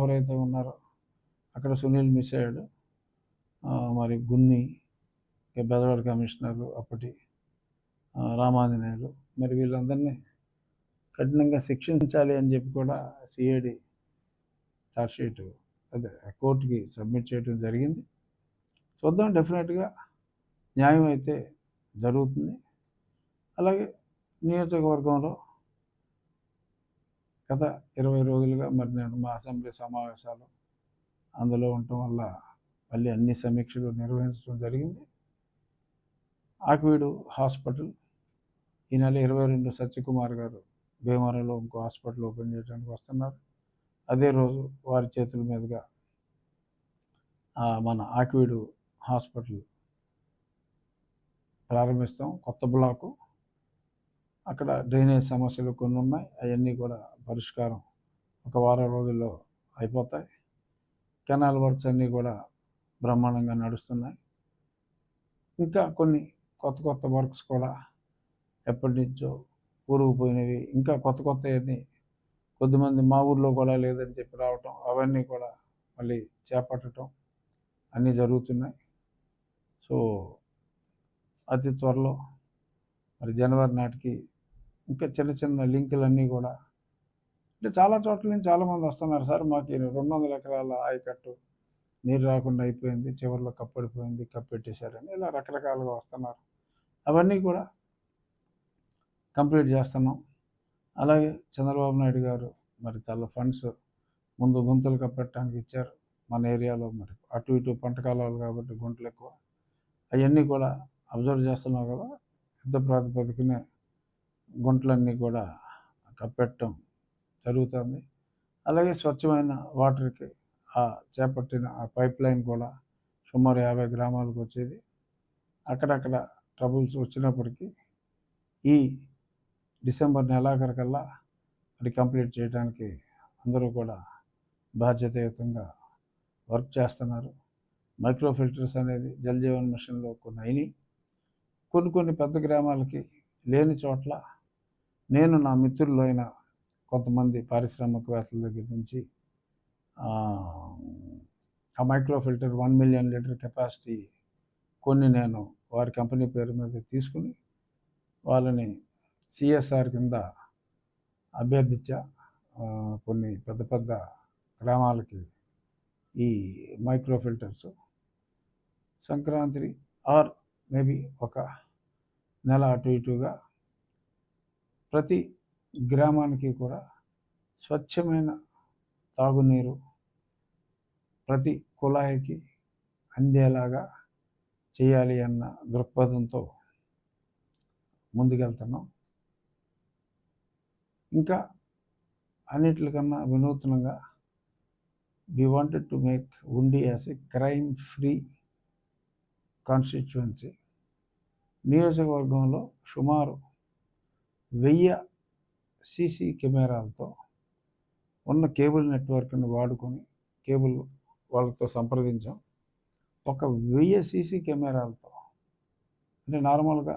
ఎవరైతే ఉన్నారో అక్కడ సునీల్ మిస్ అయ్యాడు మరి గున్ని బెదవాడ కమిషనర్లు అప్పటి రామాంజనేయులు మరి వీళ్ళందరినీ కఠినంగా శిక్షించాలి అని చెప్పి కూడా సిఐడి షీట్ అదే కోర్టుకి సబ్మిట్ చేయడం జరిగింది. చూద్దాం డెఫినెట్గా న్యాయం అయితే జరుగుతుంది. అలాగే నియోజకవర్గంలో గత ఇరవై రోజులుగా మరి నేను మా అసెంబ్లీ సమావేశాలు అందులో ఉండటం వల్ల మళ్ళీ అన్ని సమీక్షలు నిర్వహించడం జరిగింది. ఆక్వీడు హాస్పిటల్ ఈ నెల ఇరవై రెండు సత్యకుమార్ గారు భీమవరంలో ఇంకో హాస్పిటల్ ఓపెన్ చేయడానికి వస్తున్నారు. అదే రోజు వారి చేతుల మీదుగా మన ఆక్వీడు హాస్పిటల్ ప్రారంభిస్తాం. కొత్త బ్లాకు అక్కడ డ్రైనేజ్ సమస్యలు కొన్ని ఉన్నాయి. అవన్నీ కూడా పరిష్కారం ఒక వారం రోజుల్లో అయిపోతాయి. కెనాల్ వర్క్స్ అన్నీ కూడా బ్రహ్మాండంగా నడుస్తున్నాయి. ఇంకా కొన్ని కొత్త కొత్త వర్క్స్ కూడా ఎప్పటి నుంచో పూరుకుపోయినవి ఇంకా కొత్త కొత్త అన్ని కొద్దిమంది మా ఊర్లో కూడా లేదని చెప్పి రావటం అవన్నీ కూడా మళ్ళీ చేపట్టడం అన్నీ జరుగుతున్నాయి. సో అతి త్వరలో మరి జనవరి నాటికి ఇంకా చిన్న చిన్న లింకులన్నీ కూడా. అంటే చాలా చోట్ల నుంచి చాలామంది వస్తున్నారు. సార్ మాకు ఈ రెండు వందల ఎకరాల ఆయకట్టు నీరు రాకుండా అయిపోయింది చివరిలో కప్పడిపోయింది కప్పెట్టేశారని ఇలా రకరకాలుగా వస్తున్నారు. అవన్నీ కూడా కంప్లీట్ చేస్తున్నాం. అలాగే చంద్రబాబు నాయుడు గారు మరి చాలా ఫండ్స్ ముందు గుంతలు కప్పెట్టడానికి ఇచ్చారు. మన ఏరియాలో మరి అటు ఇటు పంట కాలాలు కాబట్టి గుంటలు ఎక్కువ. అవన్నీ కూడా అబ్జర్వ్ చేస్తున్నాం కదా. యుద్ధ ప్రాతిపదికనే గుంటలన్నీ కూడా కప్పెట్టడం జరుగుతుంది. అలాగే స్వచ్ఛమైన వాటర్కి ఆ చేపట్టిన ఆ పైప్ లైన్ కూడా సుమారు యాభై గ్రామాలకు వచ్చేది. అక్కడక్కడ ట్రబుల్స్ వచ్చినప్పటికీ ఈ డిసెంబర్ నెలాఖరికల్లా అది కంప్లీట్ చేయడానికి అందరూ కూడా బాధ్యతాయుతంగా వర్క్ చేస్తున్నారు. మైక్రో ఫిల్టర్స్ అనేది జల్ జీవన్ మిషన్లో కొన్ని అయినాయి. కొన్ని కొన్ని పెద్ద గ్రామాలకి లేని చోట్ల నేను నా మిత్రులు అయిన కొంతమంది పారిశ్రామికవేత్తల దగ్గర నుంచి ఆ, micro filter one million litre capacity కొన్ని నేను వారి కంపెనీ పేరు మీద తీసుకుని వాళ్ళని సిఎస్ఆర్ కింద అభ్యర్థించా. కొన్ని పెద్ద పెద్ద గ్రామాలకి ఈ micro filters Sankranti or maybe ఒక నెల అటు ఇటుగా ప్రతి గ్రామానికి కూడా స్వచ్ఛమైన తాగునీరు ప్రతి కుళాయికి అందేలాగా చేయాలి అన్న దృక్పథంతో ముందుకెళ్తున్నాం. ఇంకా అన్నిటికన్నా వినూత్నంగా we wanted to make Undi as a crime free constituency నియోజకవర్గంలో సుమారు వెయ్యి సీసీ కెమెరాలతో ఉన్న కేబుల్ నెట్వర్క్ని వాడుకొని కేబుల్ వాళ్ళతో సంప్రదించాం. ఒక వెయ్యి సీసీ కెమెరాలతో అంటే నార్మల్గా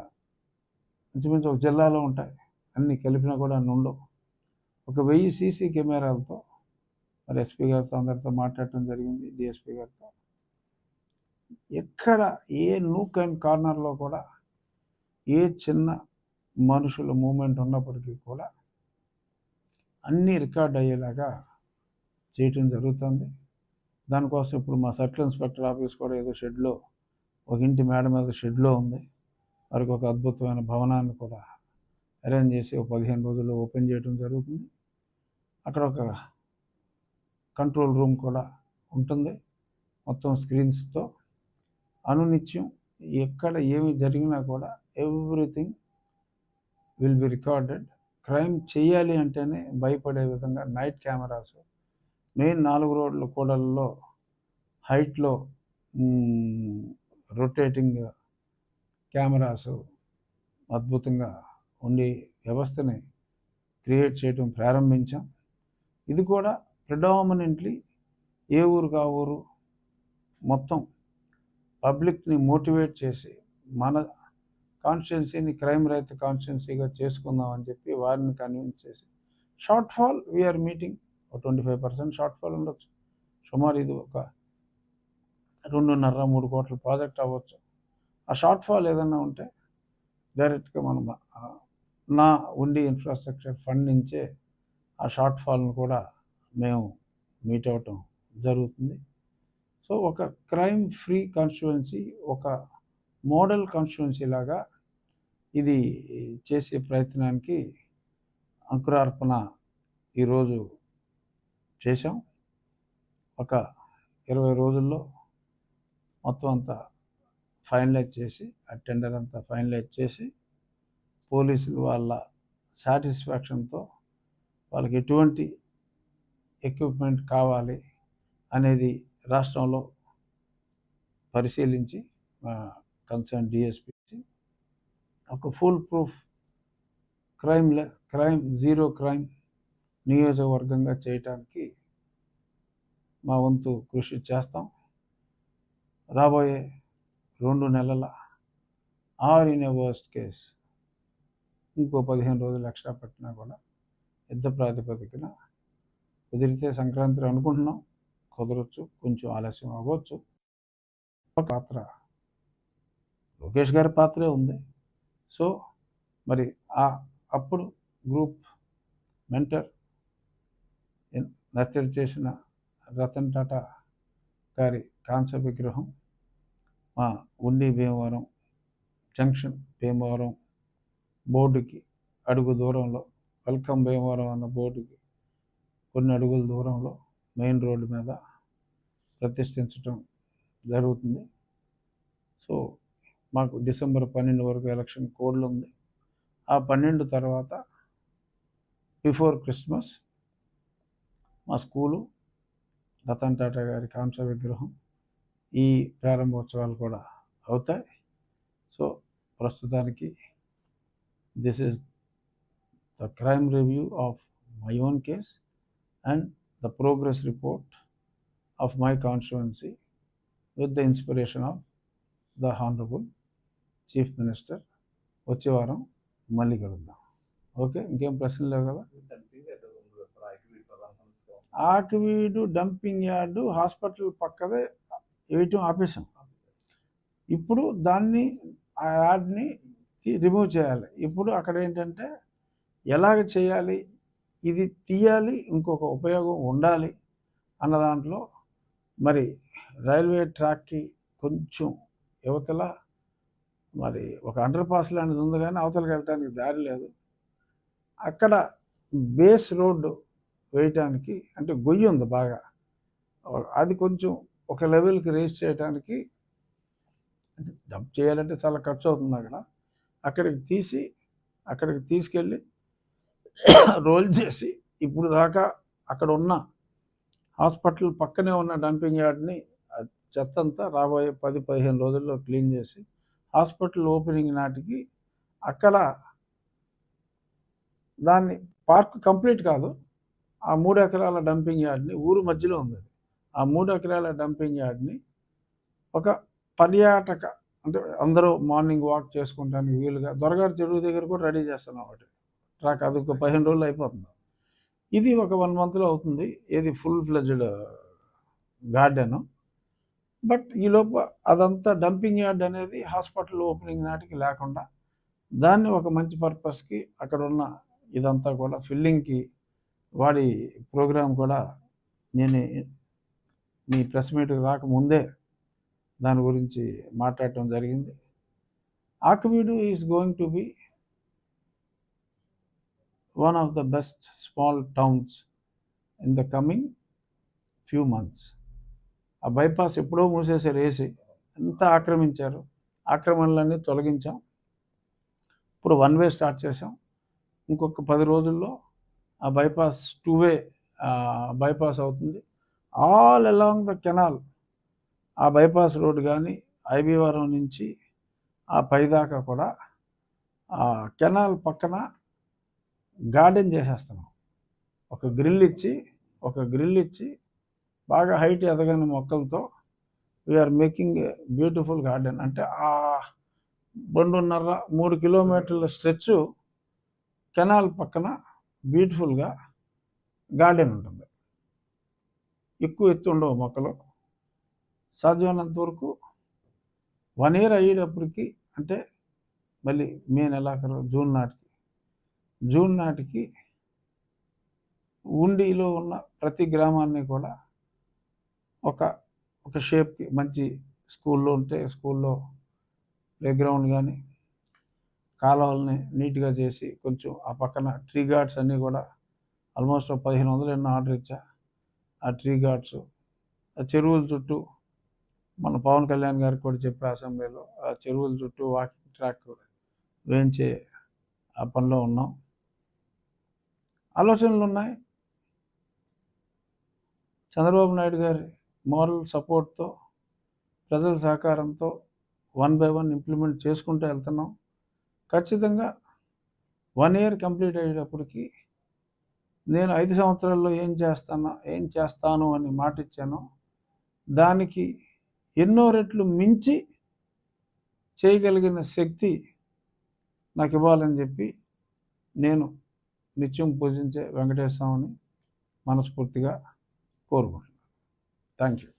ఇంచుమించు ఒక జిల్లాలో ఉంటాయి. అన్ని కలిపినా కూడా అన్ని ఉండవు. ఒక వెయ్యి సీసీ కెమెరాలతో మరి ఎస్పీ గారితో అందరితో మాట్లాడటం జరిగింది. డిఎస్పీ గారితో ఎక్కడ ఏ నూక్ అండ్ కార్నర్లో కూడా ఏ చిన్న మనుషుల మూమెంట్ ఉన్నప్పటికీ కూడా అన్నీ రికార్డ్ అయ్యేలాగా చేయటం జరుగుతుంది. దానికోసం ఇప్పుడు మా సర్కిల్ ఇన్స్పెక్టర్ ఆఫీస్ కూడా ఏదో షెడ్లో ఒక ఇంటి మేడ మీద షెడ్లో ఉంది. వారికి ఒక అద్భుతమైన భవనాన్ని కూడా అరేంజ్ చేసి ఒక పదిహేను రోజుల్లో ఓపెన్ చేయడం జరుగుతుంది. అక్కడ ఒక కంట్రోల్ రూమ్ కూడా ఉంటుంది. మొత్తం స్క్రీన్స్తో అనునిత్యం ఎక్కడ ఏమి జరిగినా కూడా everything will be recorded. Crime చేయాలి అంటేనే భయపడే విధంగా నైట్ కెమెరాస్. మెయిన్ నాలుగు రోడ్ల కూడలలో హైట్లో రొటేటింగ్ కెమెరాస్ అద్భుతంగా ఉండే వ్యవస్థని క్రియేట్ చేయడం ప్రారంభించాం. ఇది కూడా ప్రిడామినెంట్లీ ఏ ఊరు కా ఊరు మొత్తం పబ్లిక్ని మోటివేట్ చేసి మన కాన్స్టిట్యున్సీని క్రైమ్ రహిత కాన్స్టిట్యున్సీగా చేసుకుందాం అని చెప్పి వారిని కన్విన్స్ చేసి షార్ట్ ఫాల్ వీఆర్ మీటింగ్ ఒక twenty five percent shortfall ఉండొచ్చు. సుమారు ఇది ఒక రెండున్నర మూడు కోట్ల ప్రాజెక్ట్ అవ్వచ్చు. ఆ షార్ట్ ఫాల్ ఏదైనా ఉంటే డైరెక్ట్గా మనం నా ఉండి ఇన్ఫ్రాస్ట్రక్చర్ ఫండ్ నుంచే ఆ షార్ట్ ఫాల్ను కూడా మేము మీట్ అవ్వటం జరుగుతుంది. సో ఒక క్రైమ్ ఫ్రీ కాన్స్టిట్యువెన్సీ ఒక మోడల్ కాన్స్టిట్యువెన్సీ లాగా ఇది చేసే ప్రయత్నానికి అంకురార్పణ ఈరోజు చేశాం. ఒక ఇరవై రోజుల్లో మొత్తం అంతా ఫైనలైజ్ చేసి ఆ టెండర్ అంతా ఫైనలైజ్ చేసి పోలీసులు వాళ్ళ సాటిస్ఫాక్షన్తో వాళ్ళకి ఎటువంటి ఎక్విప్మెంట్ కావాలి అనేది రాష్ట్రంలో పరిశీలించి కన్సర్న్ డిఎస్పీ ఒక foolproof crime crime zero crime నియోజకవర్గంగా చేయటానికి మా వంతు కృషి చేస్తాం. రాబోయే రెండు నెలల or in a worst case ఇంకో పదిహేను రోజులు ఎక్స్ట్రా పెట్టినా కూడా యుద్ధ ప్రాతిపదికన కుదిరితే సంక్రాంతి అనుకుంటున్నాం. కుదరచ్చు కొంచెం ఆలస్యం అవ్వచ్చు. పాత్ర. లోకేష్ గారి పాత్రే ఉంది. సో మరి ఆ అప్పుడు గ్రూప్ మెంటర్ నచ్చలు చేసిన రతన్ టాటా గారి కాంస్య విగ్రహం మా ఉండి భీమవరం జంక్షన్ భీమవరం బోర్డుకి అడుగు దూరంలో వెల్కమ్ భీమవరం అన్న బోర్డుకి కొన్ని అడుగుల దూరంలో మెయిన్ రోడ్డు మీద ప్రతిష్ఠించడం జరుగుతుంది. సో మాకు డిసెంబర్ పన్నెండు వరకు ఎలక్షన్ కోడ్లు ఉంది. ఆ పన్నెండు తర్వాత బిఫోర్ క్రిస్మస్ మా స్కూలు రతన్ టాటా గారి కాంస విగ్రహం ఈ ప్రారంభోత్సవాలు కూడా అవుతాయి. సో ప్రస్తుతానికి this is the crime review of my own case and the progress report of my constituency with the inspiration of the honourable chief minister వచ్చే వారం మళ్ళీ కలుద్దాం. ఓకే? ఇంకేం ప్రశ్నలు లేవు కదా? ఆకివీడు డంపింగ్ యార్డు హాస్పిటల్ పక్కదే వేయటం ఆపేసాం ఇప్పుడు దాన్ని ఆ యార్డ్ని రిమూవ్ చేయాలి. ఇప్పుడు అక్కడ ఏంటంటే ఎలాగ చేయాలి ఇది తీయాలి ఇంకొక ఉపయోగం ఉండాలి అన్న దాంట్లో మరి రైల్వే ట్రాక్కి కొంచెం యువతల మరి ఒక అండర్ పాస్ లాంటిది ఉంది కానీ అవతలకి వెళ్ళడానికి దారి లేదు. అక్కడ బేస్ రోడ్డు వేయటానికి అంటే గొయ్యి ఉంది బాగా. అది కొంచెం ఒక లెవెల్కి రేస్ చేయడానికి అంటే డంప్ చేయాలంటే చాలా ఖర్చు అవుతుంది అక్కడ. అక్కడికి తీసి అక్కడికి తీసుకెళ్ళి రోల్ చేసి ఇప్పుడు దాకా అక్కడ ఉన్న హాస్పిటల్ పక్కనే ఉన్న డంపింగ్ యార్డ్ని చెత్త అంతా రాబోయే పది పదిహేను రోజుల్లో క్లీన్ చేసి హాస్పిటల్ ఓపెనింగ్ నాటికి అక్కడ దాన్ని పార్క్ కంప్లీట్ కాదు. ఆ మూడు ఎకరాల డంపింగ్ యార్డ్ని ఊరు మధ్యలో ఉంది ఆ మూడు ఎకరాల డంపింగ్ యార్డ్ని ఒక పర్యాటక అంటే అందరూ మార్నింగ్ వాక్ చేసుకుంటానికి వీలుగా దొరగారు చెరువు దగ్గర కూడా రెడీ చేస్తున్నాం ఒకటి ట్రాక్ అది ఒక పదిహేను రోజులు అయిపోతుంది. ఇది ఒక వన్ మంత్లో అవుతుంది. ఏది ఫుల్ ఫ్లెజ్డ్ గార్డెను. బట్ ఈ లోపు అదంతా డంపింగ్ యార్డ్ అనేది హాస్పిటల్ ఓపెనింగ్ నాటికి లేకుండా దాన్ని ఒక మంచి పర్పస్కి అక్కడ ఉన్న ఇదంతా కూడా ఫిల్లింగ్కి వాడి ప్రోగ్రాం కూడా నేను మీ ప్రెస్ మీట్కి రాకముందే దాని గురించి మాట్లాడటం జరిగింది. Akividu is going to be one of the best small towns in the coming few months. ఆ బైపాస్ ఎప్పుడో మూసేసారు వేసి ఎంత ఆక్రమించారు. ఆక్రమణలన్నీ తొలగించాం. ఇప్పుడు వన్ వే స్టార్ట్ చేసాం ఇంకొక పది రోజుల్లో ఆ బైపాస్ టూ వే బైపాస్ అవుతుంది. ఆల్ అలాంగ్ ద కెనాల్ ఆ బైపాస్ రోడ్ కానీ ఐబీవరం నుంచి ఆ పైదాకా కూడా ఆ కెనాల్ పక్కన గార్డెన్ చేసేస్తున్నాం. ఒక గ్రిల్ ఇచ్చి ఒక గ్రిల్ ఇచ్చి బాగా హైట్ ఎదగని మొక్కలతో we're making a beautiful garden అంటే ఆ రెండున్నర మూడు కిలోమీటర్ల స్ట్రెచ్ కెనాల్ పక్కన బ్యూటిఫుల్గా గార్డెన్ ఉంటుంది. ఎక్కువ ఎత్తు ఉండవు మొక్కలు. సాధ్యమైనంత వరకు వన్ ఇయర్ అయ్యేటప్పటికి అంటే మళ్ళీ మే నెలాఖరు జూన్ నాటికి జూన్ నాటికి ఉండిలో ఉన్న ప్రతి గ్రామాన్ని కూడా ఒక ఒక షేప్కి మంచి స్కూల్లో ఉంటే స్కూల్లో ప్లేగ్రౌండ్ కానీ కాలువల్ని నీట్గా చేసి కొంచెం ఆ పక్కన ట్రీ గార్డ్స్ అన్నీ కూడా ఆల్మోస్ట్ పదిహేను వందలు ఎన్నో ఆర్డర్ ఇచ్చా. ఆ ట్రీ గార్డ్స్ ఆ చెరువుల చుట్టూ మన పవన్ కళ్యాణ్ గారికి కూడా చెప్పే అసెంబ్లీలో ఆ చెరువుల చుట్టూ వాకింగ్ ట్రాక్ వేయించే ఆ పనిలో ఉన్నాం. ఆలోచనలు ఉన్నాయి. చంద్రబాబు నాయుడు గారి మోరల్ సపోర్ట్తో ప్రజల సహకారంతో వన్ బై వన్ ఇంప్లిమెంట్ చేసుకుంటూ వెళ్తున్నాం. ఖచ్చితంగా వన్ ఇయర్ కంప్లీట్ అయ్యేటప్పటికి నేను ఐదు సంవత్సరాల్లో ఏం చేస్తాను ఏం చేస్తాను అని మాట ఇచ్చాను. దానికి ఎన్నో రెట్లు మించి చేయగలిగిన శక్తి నాకు ఇవ్వాలని చెప్పి నేను నిత్యం పూజించే వెంకటేశ్వర స్వామిని మనస్ఫూర్తిగా కోరుకుంటున్నాను. Thank you.